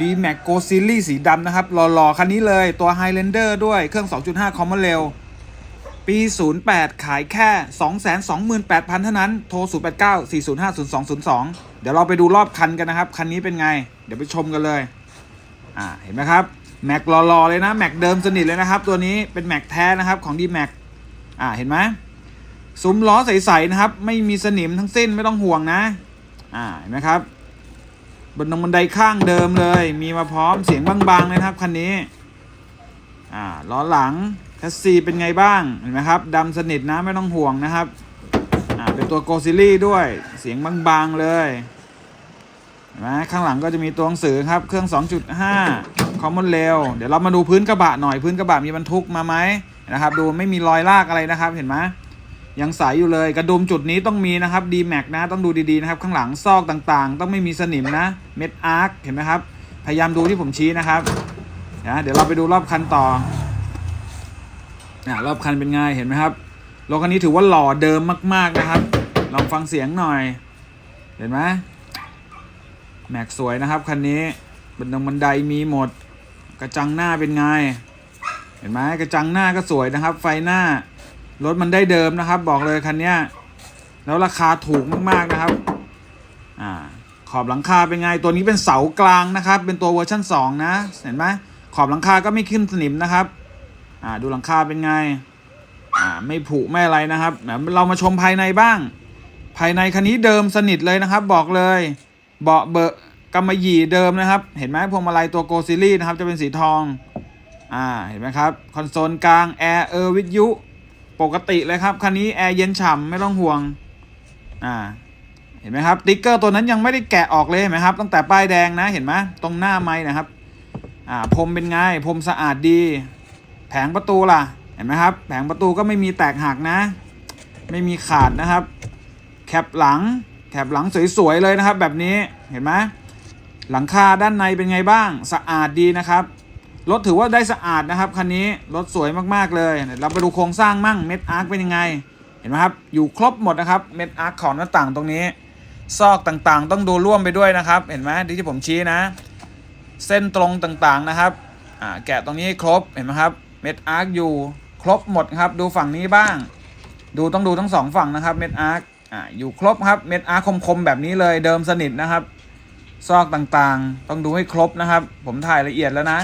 d m a x Go Series สีดำนะครับหล่อๆ คันนี้เลยตัว Highlander ด้วยเครื่อง 2.5 Common Rail ปี 08 ขายแค่ 228,000 เท่านั้น โทร 089-405-0202 เดี๋ยวเราไปดูรอบคันกันนะครับ คันนี้เป็นไง เดี๋ยวไปชมกันเลย อ่า เห็นไหมครับ แม็กหล่อๆเลยนะ แม็กเดิมสนิทเลยนะครับ ตัวนี้เป็นแม็กแท้นะครับของ d m a x อ่า เห็นไหมซุ้มล้อใสๆนะครับ ไม่มีสนิมทั้งสิ้นไม่ต้องห่วงนะ อ่า เห็นไหมครับ บนตรงบันไดข้างเดิมเลย มีมาพร้อมเสียงบางๆเลยครับคันนี้อ่าล้อหลังแคสซีเป็นไงบ้างเห็นไหมครับดำสนิทนะไม่ต้องห่วงนะครับอ่าเป็นตัวโกซิลี่ด้วยเสียงบางๆเลยเห็นไหมข้างหลังก็จะมีตัวหนังสือครับเครื่อง 2.5 Common Rail เดี๋ยวเรามาดูพื้นกระบะหน่อยพื้นกระบะมีบรรทุกมาไหมนะครับ ดูไม่มีรอยลากอะไรนะครับเห็นไหม ยังใสอยู่เลยกระดุมจุดนี้ต้องมีนะครับ D Max นะต้องดูดีๆนะครับ ข้างหลังซอกต่างๆ ต้องไม่มีสนิมนะเม็ดอาร์คเห็นไหมครับ พยายามดูที่ผมชี้นะครับนะเดี๋ยวเราไปดูรอบคันต่อนะรอบคันเป็นไงเห็นไหมครับรถคันนี้ถือว่าหล่อเดิมมาก ๆนะครับ ลองฟังเสียงหน่อย เห็นไหมแม็กสวยนะครับคันนี้บันดงบันไดมีหมด กระจังหน้าเป็นไง เห็นไหมกระจังหน้าก็สวยนะครับ ไฟหน้า รถมันได้เดิมนะครับ บอกเลยคันนี้แล้วราคาถูกมากๆนะครับอ่าขอบหลังคาเป็นไงตัวนี้เป็นเสากลางนะครับ เป็นตัวเวอร์ชัน2 นะ เห็นไหมขอบหลังคาก็ไม่ขึ้นสนิมนะครับอ่าดูหลังคาเป็นไงอ่าไม่ผุไม่อะไรนะครับเดี๋ยวเรามาชมภายในบ้าง ภายในคันนี้เดิมสนิทเลยนะครับ บอกเลย เบาะเบอะกำมะหยี่เดิมนะครับ เห็นไหมพวงมาลัยตัวโกซิลี่นะครับจะเป็นสีทองอ่าเห็นไหมครับคอนโซลกลางแอร์เออร์วิทยุ ปกติเลยครับคันนี้แอร์เย็นฉ่ำไม่ต้องห่วงอ่าเห็นไหมครับติ๊กเกอร์ตัวนั้นยังไม่ได้แกะออกเลยเห็นไหมครับ ตั้งแต่ป้ายแดงนะเห็นไหมตรงหน้าไม้นะครับอ่าพรมเป็นไงพรมสะอาดดี แผงประตูล่ะเห็นไหมครับ แผงประตูก็ไม่มีแตกหักนะ ไม่มีขาดนะครับ แคปหลังแคปหลังสวยๆเลยนะครับ แบบนี้เห็นไหมหลังคาด้านในเป็นไงบ้างสะอาดดีนะครับ รถถือว่าได้สะอาดนะครับคันนี้รถสวยมากๆเลยเดี๋ยวเราไปดูโครงสร้างมั่งเม็ดอาร์คเป็นยังไง เห็นไหมครับ อยู่ครบหมดนะครับเม็ดอาร์คของหน้าต่างตรงนี้ ซอกต่างๆ ต้องดูร่วมไปด้วยนะครับ เห็นไหมที่ผมชี้นะ เส้นตรงต่างๆนะครับแกะตรงนี้ครบเห็นไหมครับเม็ดอาร์คอยู่ครบหมดครับ ดูฝั่งนี้บ้าง ดูต้องดูทั้งสองฝั่งนะครับเม็ดอาร์คอยู่ครบครับเม็ดอาร์คคมๆแบบนี้เลยเดิมสนิทนะครับ ซอกต่างๆ ต้องดูให้ครบนะครับ ผมถ่ายละเอียดแล้วนะ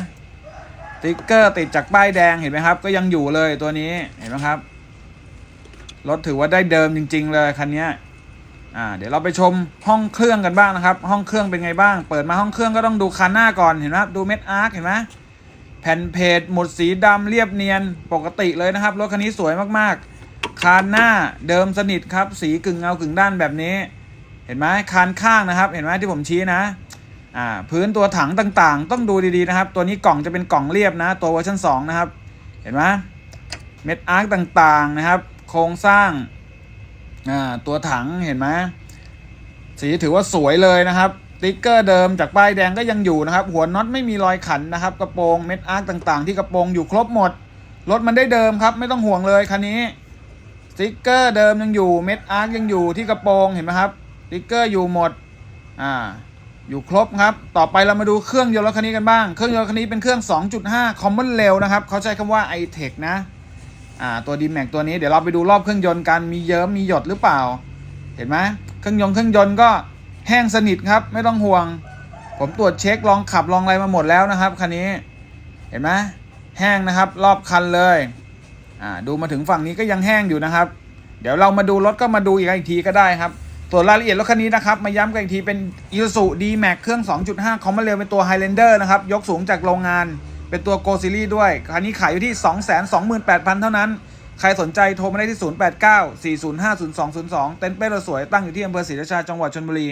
ติ๊กเกอร์ติดจากป้ายแดงเห็นไหมครับ ก็ยังอยู่เลยตัวนี้เห็นไหมครับรถถือว่าได้เดิมจริง ๆ เลยคันนี้อ่าเดี๋ยวเราไปชมห้องเครื่องกันบ้างนะครับ ห้องเครื่องเป็นไงบ้าง เปิดมาห้องเครื่องก็ต้องดูคันหน้าก่อนเห็นไหมครับดูเม็ดอาร์คเห็นไหมแผ่นเพจหมดสีดำเรียบเนียนปกติเลยนะครับรถคันนี้สวยมากๆ คานหน้าเดิมสนิทครับ สีกึ่งเงากึ่งด้านแบบนี้ เห็นไหมคานข้างนะครับ เห็นไหมที่ผมชี้นะ อ่าพื้นตัวถังต่างๆ ต้องดูดีๆนะครับ ตัวนี้กล่องจะเป็นกล่องเรียบนะ ตัวเวอร์ชัน2นะครับ เห็นไหมเม็ดอาร์คต่างๆนะครับ โครงสร้างอ่าตัวถังเห็นไหมสีถือว่าสวยเลยนะครับติ๊กเกอร์เดิมจากป้ายแดงก็ยังอยู่นะครับ หัวน็อตไม่มีรอยขันนะครับ กระโปรงเม็ดอาร์คต่างๆ ที่กระโปรงอยู่ครบหมดรถมันได้เดิมครับ ไม่ต้องห่วงเลยคันนี้สติ๊กเกอร์เดิมยังอยู่เม็ดอาร์คยังอยู่ที่กระโปรงเห็นไหมครับสติ๊กเกอร์อยู่หมดอ่า อยู่ครบครับ ต่อไปเรามาดูเครื่องยนต์รถคันนี้กันบ้าง เครื่องยนต์คันนี้เป็นเครื่อง 2.5 Common Rail นะครับ เขาใช้คำว่า i-Tech นะ อ่า ตัว D-Max ตัวนี้ เดี๋ยวเราไปดูรอบเครื่องยนต์กัน มีเยิ้ม มีหยดหรือเปล่า เห็นไหมเครื่องยนต์ เครื่องยนต์ก็แห้งสนิทครับ ไม่ต้องห่วง ผมตรวจเช็ค ลองขับ ลองอะไรมาหมดแล้วนะครับคันนี้ เห็นไหมแห้งนะครับ รอบคันเลย อ่า ดูมาถึงฝั่งนี้ก็ยังแห้งอยู่นะครับ เดี๋ยวเรามาดูรถก็มาดูอีกทีก็ได้ครับ ส่วนรายละเอียดรถคันนี้นะครับ มาย้ำกันอีกทีเป็น Isuzu D-Max เครื่อง 2.5 Common Rail เป็นตัว Highlander นะครับ ยกสูงจากโรงงาน เป็นตัว Go Series ด้วย คันนี้ขายอยู่ที่ 228,000 เท่านั้น ใครสนใจโทรมาได้ที่ 089 405 0202 เต็นท์เป้รถสวยตั้งอยู่ที่อำเภอศรีราชาจังหวัดชลบุรี